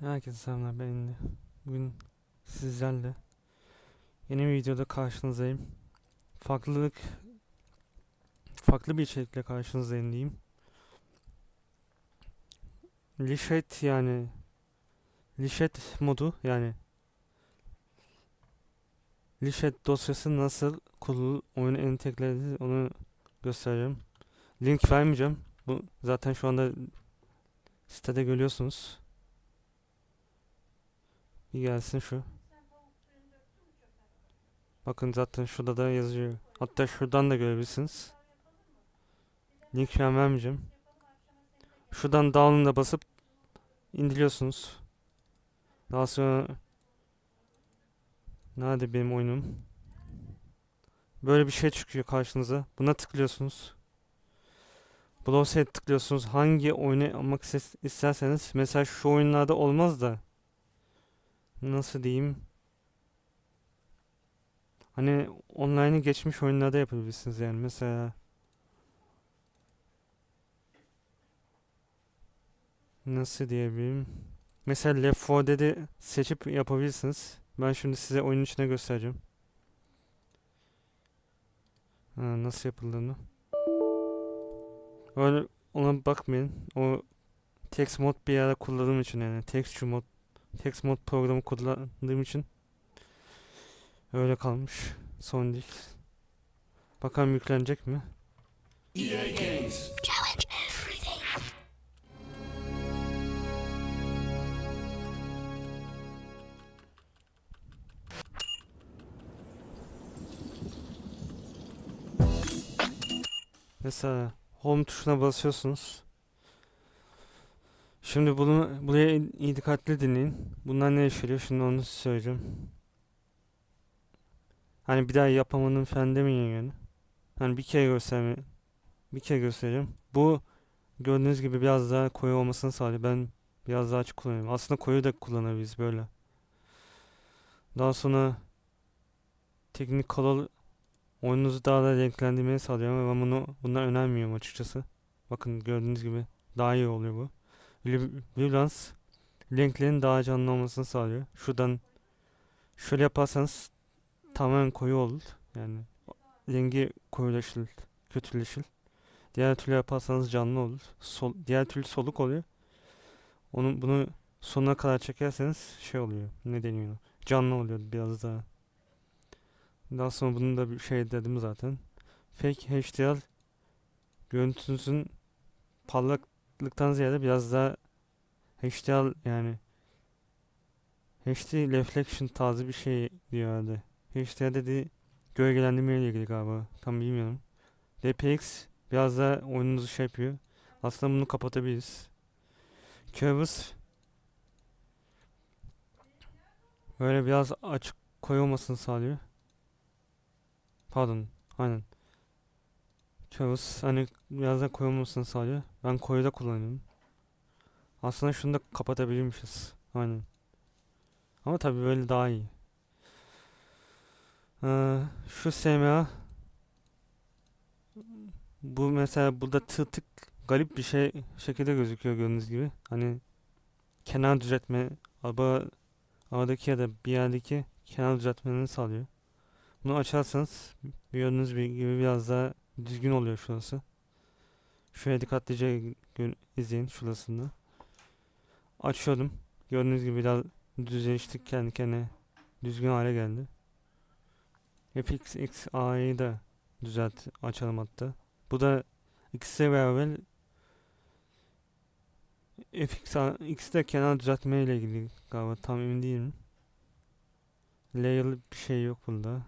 Herkese selamlar ben Emre. Bugün sizlerle yeni bir videoda karşınızdayım. Farklılık farklı bir içerikle karşınızdayım diyeyim. Lishet yani Lishet modu yani Lishet dosyası nasıl kurulur oyuna entegre edilir onu göstereceğim. Link vermeyeceğim. Bu zaten şu anda sitede görüyorsunuz. Bir gelsin şu. Bakın zaten şurada da yazıyor. Hatta şuradan da görebilirsiniz. Link vermeyeceğim. Şuradan download'a basıp indiriyorsunuz. Daha sonra Nerede benim oyunum? Böyle bir şey çıkıyor karşınıza. Buna tıklıyorsunuz. Browser'e tıklıyorsunuz. Hangi oyunu almak isterseniz. Mesela şu oyunlarda olmaz da nasıl diyeyim? Hani online'ı geçmiş oyunlarda yapabilirsiniz yani. Mesela nasıl diyebilirim? Mesela Left 4 Dead'i seçip yapabilirsiniz. Ben şimdi size oyunun içine göstereceğim. Ha, nasıl yapıldığını. Öyle ona bakmayın. O text mod bir ara kullandığım için yani. Texture mod text mod programı kullandığım için öyle kalmış. Son değil. Bakalım yüklenecek mi? EA Games. Challenge everything. Mesela home tuşuna basıyorsunuz. Şimdi bunu buraya iyi dikkatli dinleyin. Bunlar ne işliyor? Şimdi onu söyleyeceğim. Hani bir daha yapamadım falan demeyin yani. Hani bir kere gösterme bir kere göstereceğim. Bu gördüğünüz gibi biraz daha koyu olmasını sağlıyor. Ben biraz daha açık kullanıyorum. Aslında koyu da kullanabiliriz böyle. Daha sonra teknik color oyununuzu daha da renklendirmeye sağlıyor ama ben bunu bundan önermiyorum açıkçası. Bakın gördüğünüz gibi daha iyi oluyor bu. Vibrance renklerin daha canlı olmasını sağlıyor. Şuradan şöyle yaparsanız tamamen koyu olur. Yani rengi koyulaşır, kötüleşir. Diğer türlü yaparsanız canlı olur. Sol, diğer türlü soluk oluyor. Onun bunu sonuna kadar çekerseniz şey oluyor. Ne deniyor? Canlı oluyor biraz daha. Daha sonra bunun da bir şey dedim zaten. Fake HDR görüntünüzün parlak parlaklıktan ziyade biraz daha HDR yani HD reflection tarzı bir şey diyor herhalde. HDR dedi gölgelendirme ile ilgili galiba. Tam bilmiyorum. DPX biraz daha oyununuzu şey yapıyor. Aslında bunu kapatabiliriz. Curves böyle biraz açık koyu olmasını sağlıyor. Pardon. Aynen. Kağıt hani biraz da koyulmasını sağlıyor. Ben koyu da kullanıyorum. Aslında şunu da kapatabilirmişiz. Aynen. Ama tabii böyle daha iyi. Ee, şu SMA bu mesela burada tığ tık garip bir şey şekilde gözüküyor gördüğünüz gibi. Hani kenar düzeltme araba aradaki ya da bir yerdeki kenar düzeltmelerini sağlıyor. Bunu açarsanız gördüğünüz gibi biraz daha düzgün oluyor şurası. Şöyle dikkatlice izleyin şurasında. Açıyordum. Gördüğünüz gibi biraz düzleştik kendi kendine düzgün hale geldi. FXXA'yı da düzelt açalım hatta. Bu da ikisi beraber FX'de kenar düzeltme ile ilgili galiba tam emin değilim. Layer'lı bir şey yok bunda.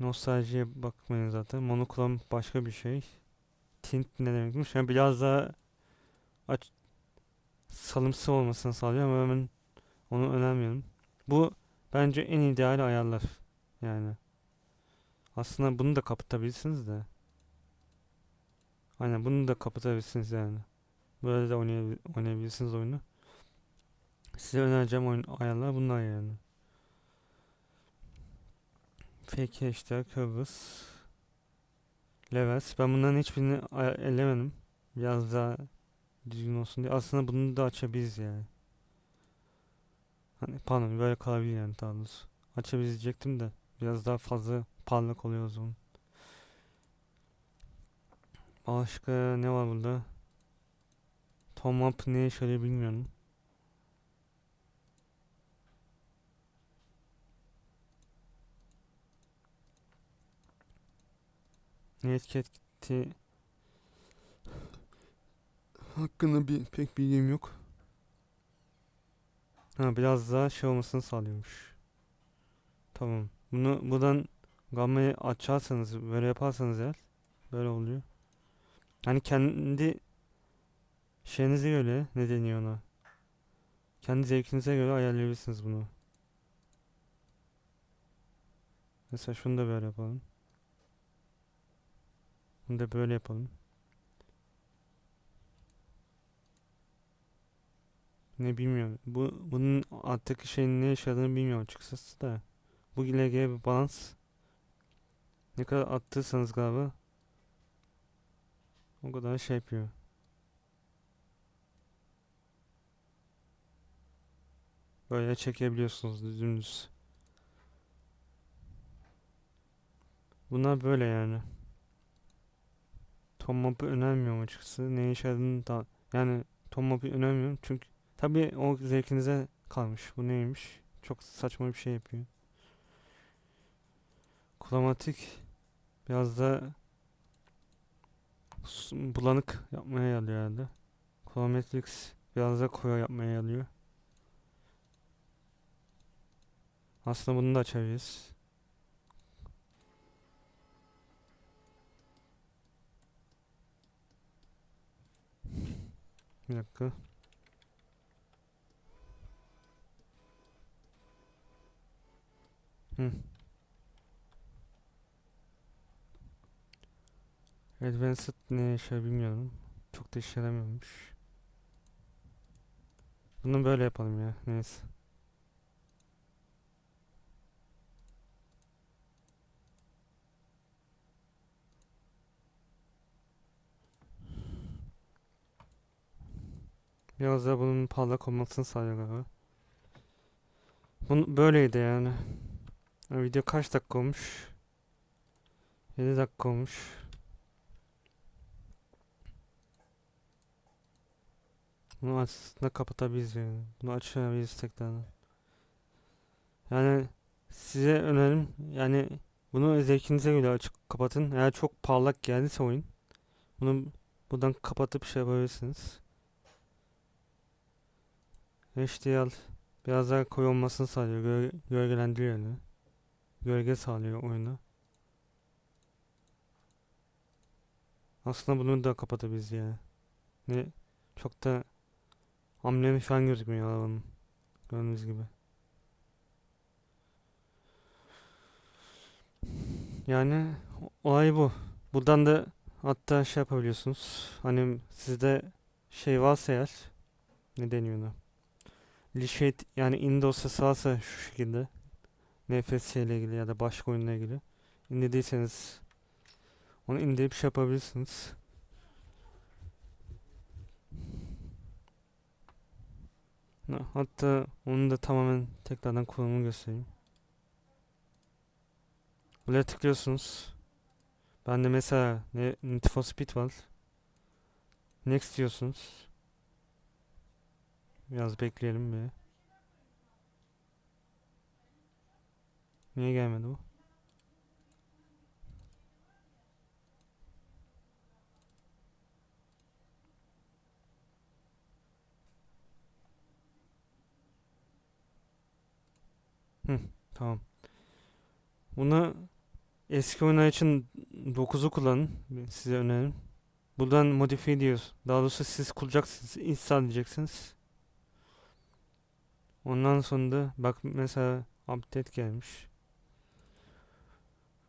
Nostaljiye bakmayın zaten. Monokrom başka bir şey. Tint ne demekmiş? Yani biraz daha aç salımsı olmasını sağlıyor ama ben onu önermiyorum. Bu bence en ideal ayarlar. Yani. Aslında bunu da kapatabilirsiniz de. Aynen bunu da kapatabilirsiniz yani. Böyle de oynayabilirsiniz oyunu. Size önereceğim oyun ayarlar bunlar yani. Peki işte Kıbrıs. Levels. Ben bunların hiçbirini ellemedim. Biraz daha düzgün olsun diye. Aslında bunu da açabiliriz yani. Hani pardon böyle kalabilir yani daha doğrusu. Açabiliriz de biraz daha fazla parlak oluyor o zaman. Başka ne var burada? Tom Up ne şöyle bilmiyorum. Ne etki etti hakkında bir pek bilgim yok. Ha biraz daha şey olmasını sağlıyormuş. Tamam. Bunu buradan gamayı açarsanız böyle yaparsanız eğer böyle oluyor. Hani kendi şeyinize göre ne deniyor ona? Kendi zevkinize göre ayarlayabilirsiniz bunu. Mesela şunu da böyle yapalım. Bunu da böyle yapalım. Ne bilmiyorum. Bu bunun alttaki şeyin ne yaşadığını bilmiyorum açıkçası da. Bu LG balans. Ne kadar attıysanız galiba o kadar şey yapıyor. Böyle çekebiliyorsunuz dümdüz. Bunlar böyle yani. Tom map'ı önermiyorum açıkçası. Ne yaşadığını da yani Tom map'ı önermiyorum çünkü tabii o zevkinize kalmış. Bu neymiş? Çok saçma bir şey yapıyor. Kromatik biraz da bulanık yapmaya yarıyor herhalde. Chromatrix biraz da koyu yapmaya yarıyor. Aslında bunu da açabiliriz. Bir dakika. Hı. Advanced ne şey bilmiyorum. Çok da işe yaramıyormuş. Bunu böyle yapalım ya. Neyse. Biraz da bunun parlak olmasını sağlıyor galiba. Bunu böyleydi yani. Video kaç dakika olmuş? 7 dakika olmuş. Bunu aslında kapatabiliriz yani. Bunu açabiliriz tekrardan. Yani size önerim yani bunu zevkinize göre açık kapatın. Eğer çok parlak geldiyse oyun bunu buradan kapatıp şey yapabilirsiniz. HDR biraz daha koyu olmasını sağlıyor. Gölge, gölgelendiriyor yani. Gölge sağlıyor oyuna. Aslında bunu da kapatabiliriz yani. Ne çok da amblemi falan gözükmüyor arabanın. Gördüğünüz gibi. Yani olay bu. Buradan da hatta şey yapabiliyorsunuz. Hani sizde şey varsa eğer ne deniyor ona? Lişet yani in dosyası varsa şu şekilde NFS ile ilgili ya da başka oyunla ilgili indirdiyseniz onu indirip şey yapabilirsiniz. Ha- Hatta onu da tamamen tekrardan kullanımı göstereyim. Buraya tıklıyorsunuz. Ben de mesela ne, Need for Speed var. Next diyorsunuz. Biraz bekleyelim bir. Niye gelmedi bu? Hı, tamam. Bunu eski oyunlar için 9'u kullanın. Size önerim. Buradan modifiye ediyoruz. Daha doğrusu siz kuracaksınız. Install edeceksiniz. Ondan sonra da bak mesela update gelmiş.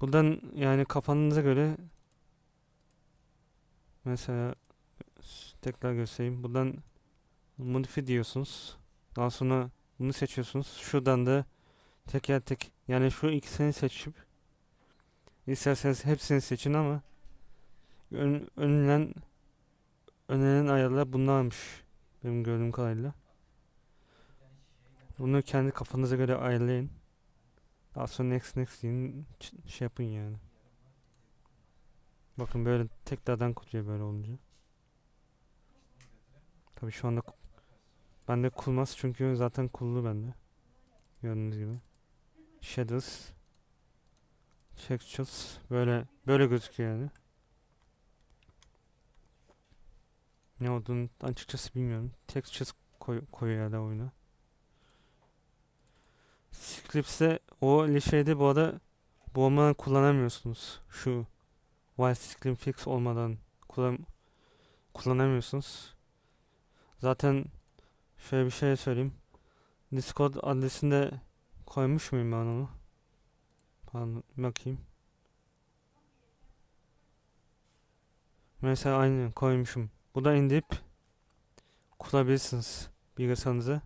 Buradan yani kafanıza göre mesela tekrar göstereyim. Buradan modify diyorsunuz. Daha sonra bunu seçiyorsunuz. Şuradan da teker tek yani şu ikisini seçip isterseniz hepsini seçin ama ön, önlen önerilen ayarlar bunlarmış. Benim gördüğüm kadarıyla. Bunu kendi kafanıza göre ayarlayın. Daha sonra next next deyin. Şey yapın yani. Bakın böyle tekrardan kutuyor böyle olunca. Tabii şu anda bende kulmaz çünkü zaten kullu bende. Gördüğünüz gibi. Shadows. Textures. Böyle böyle gözüküyor yani. Ne olduğunu açıkçası bilmiyorum. Textures koy, koyuyor herhalde oyuna. Scripts'e o şeyde bu arada bu olmadan kullanamıyorsunuz. Şu while screen fix olmadan kullan kullanamıyorsunuz. Zaten şöyle bir şey söyleyeyim. Discord adresinde koymuş muyum ben onu? Pardon, bakayım. Mesela aynı koymuşum. Bu da indirip kurabilirsiniz bilgisayarınıza.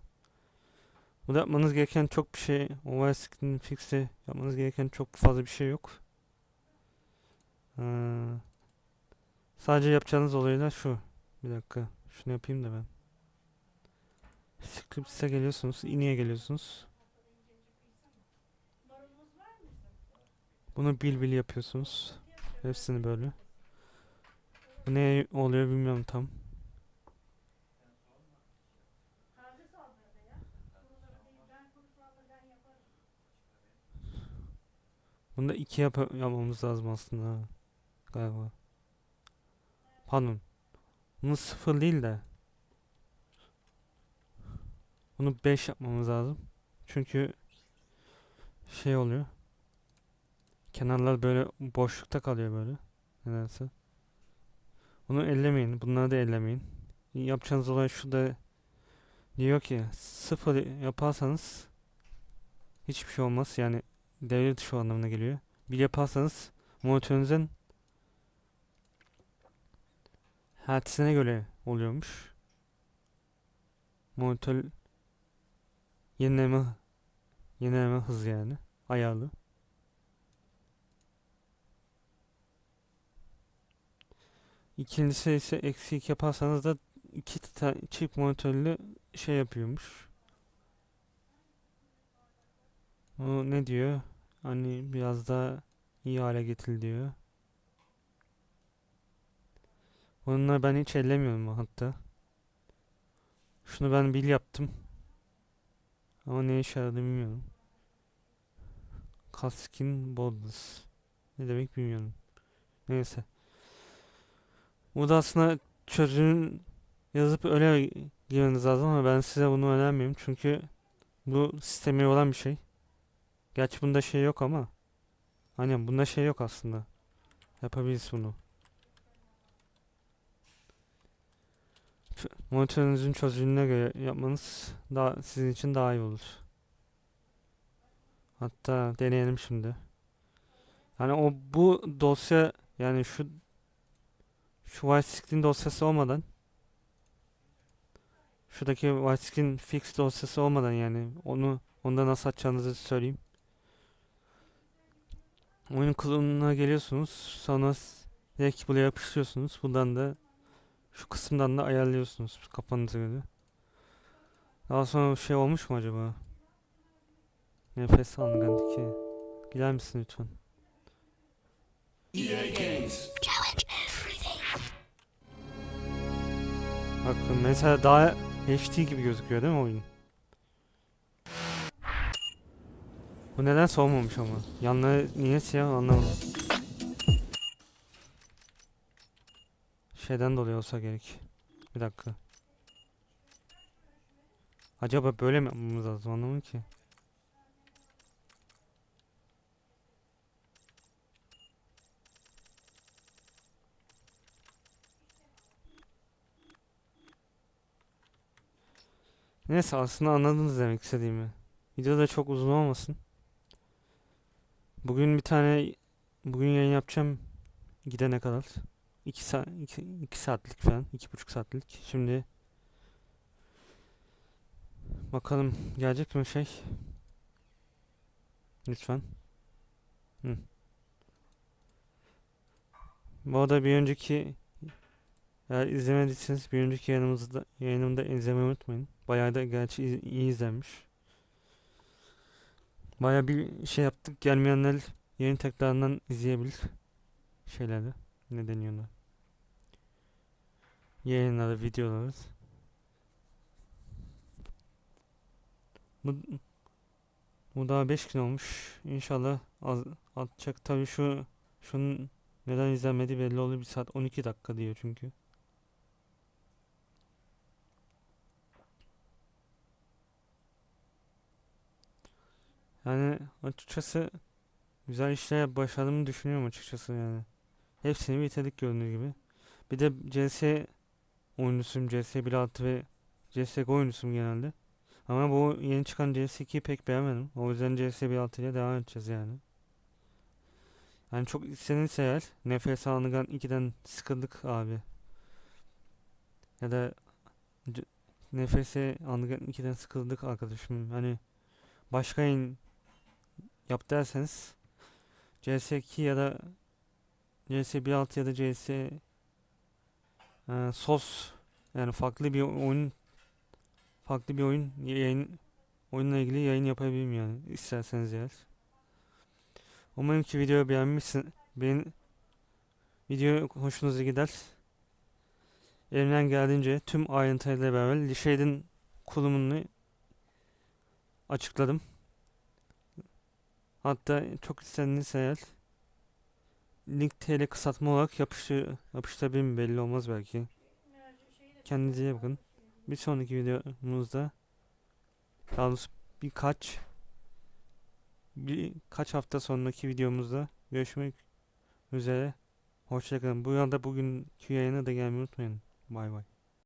Burada yapmanız gereken çok bir şey, OS Screen Fix'te yapmanız gereken çok fazla bir şey yok. Ee, sadece yapacağınız olaylar şu. Bir dakika, şunu yapayım da ben. Scripts'e geliyorsunuz, iniye geliyorsunuz. Bunu bil bil yapıyorsunuz. Hepsini böyle. Bu ne oluyor bilmiyorum tam. Bunu da iki yap yapmamız lazım aslında. Galiba. Pardon. Bunu sıfır değil de. Bunu 5 yapmamız lazım. Çünkü şey oluyor. Kenarlar böyle boşlukta kalıyor böyle. Nedense. Bunu ellemeyin. Bunları da ellemeyin. Yapacağınız olay şurada diyor ki sıfır yaparsanız hiçbir şey olmaz. Yani devre dışı anlamına geliyor. Bir yaparsanız monitörünüzün hertzine göre oluyormuş. Monitör yenileme yenileme hızı yani ayarlı. İkincisi ise eksi 2 yaparsanız da iki çift monitörlü şey yapıyormuş. O ne diyor? Hani biraz daha iyi hale getir diyor. Onunla ben hiç ellemiyorum hatta. Şunu ben bil yaptım. Ama ne işe yaradı bilmiyorum. Kaskin Borders. Ne demek bilmiyorum. Neyse. Bu da aslında çözümün yazıp öyle girmeniz lazım ama ben size bunu önermiyorum çünkü bu sisteme olan bir şey. Gerçi bunda şey yok ama. Aynen bunda şey yok aslında. Yapabiliriz bunu. Monitörünüzün çözünürlüğüne göre yapmanız daha sizin için daha iyi olur. Hatta deneyelim şimdi. Yani o bu dosya yani şu şu widescreen dosyası olmadan şuradaki widescreen fix dosyası olmadan yani onu onda nasıl açacağınızı söyleyeyim. Oyun klonuna geliyorsunuz. Sonra direkt buraya yapıştırıyorsunuz. Buradan da şu kısımdan da ayarlıyorsunuz kafanıza göre. Daha sonra şey olmuş mu acaba? Nefes alın ki. Gider misin lütfen? Bakın mesela daha HD gibi gözüküyor değil mi oyun? Bu neden soğumamış ama? Yanları niye siyah anlamadım. Şeyden dolayı olsa gerek. Bir dakika. Acaba böyle mi yapmamız lazım anlamadım ki. Neyse aslında anladınız demek istediğimi. Video da çok uzun olmasın. Bugün bir tane bugün yayın yapacağım gidene kadar. 2 saat 2 saatlik falan, iki buçuk saatlik. Şimdi bakalım gelecek mi şey? Lütfen. Hı. Bu arada bir önceki Eğer izlemediyseniz bir önceki yayınımızda, yayınımda izlemeyi unutmayın. Bayağı da gerçi iyi, iyi izlenmiş. Bayağı bir şey yaptık. Gelmeyenler yayın tekrarından izleyebilir. Şeyleri. Ne deniyor ona? Yayınları, videoları. Bu, bu daha 5 gün olmuş. İnşallah az, atacak. Tabii şu şunun neden izlenmediği belli oluyor. Bir saat 12 dakika diyor çünkü. Yani açıkçası güzel işler başardığımı düşünüyorum açıkçası yani. Hepsini bitirdik gördüğünüz gibi. Bir de CS oyuncusuyum. CS 1.6 ve CSGO oyuncusuyum genelde. Ama bu yeni çıkan CS2'yi pek beğenmedim. O yüzden CS 1.6 ile devam edeceğiz yani. Yani çok istenirse eğer Nefes Anıgan 2'den sıkıldık abi. Ya da Nefese Anıgan 2'den sıkıldık arkadaşım. Hani başka yayın yap derseniz CS2 ya da CS 1.6 ya da CS e, SOS yani farklı bir oyun farklı bir oyun yayın oyunla ilgili yayın yapabilirim yani isterseniz eğer. Umarım ki videoyu beğenmişsin. Beğen video hoşunuza gider. Elimden geldiğince tüm ayrıntılarıyla beraber Lişeydin kurulumunu açıkladım. Hatta çok istenirse eğer link TL kısaltma olarak yapıştır, yapıştırabilirim belli olmaz belki. Kendinize iyi bakın. Bir sonraki videomuzda daha doğrusu birkaç birkaç hafta sonraki videomuzda görüşmek üzere. Hoşçakalın. Bu arada bugünkü yayına da gelmeyi unutmayın. Bay bay.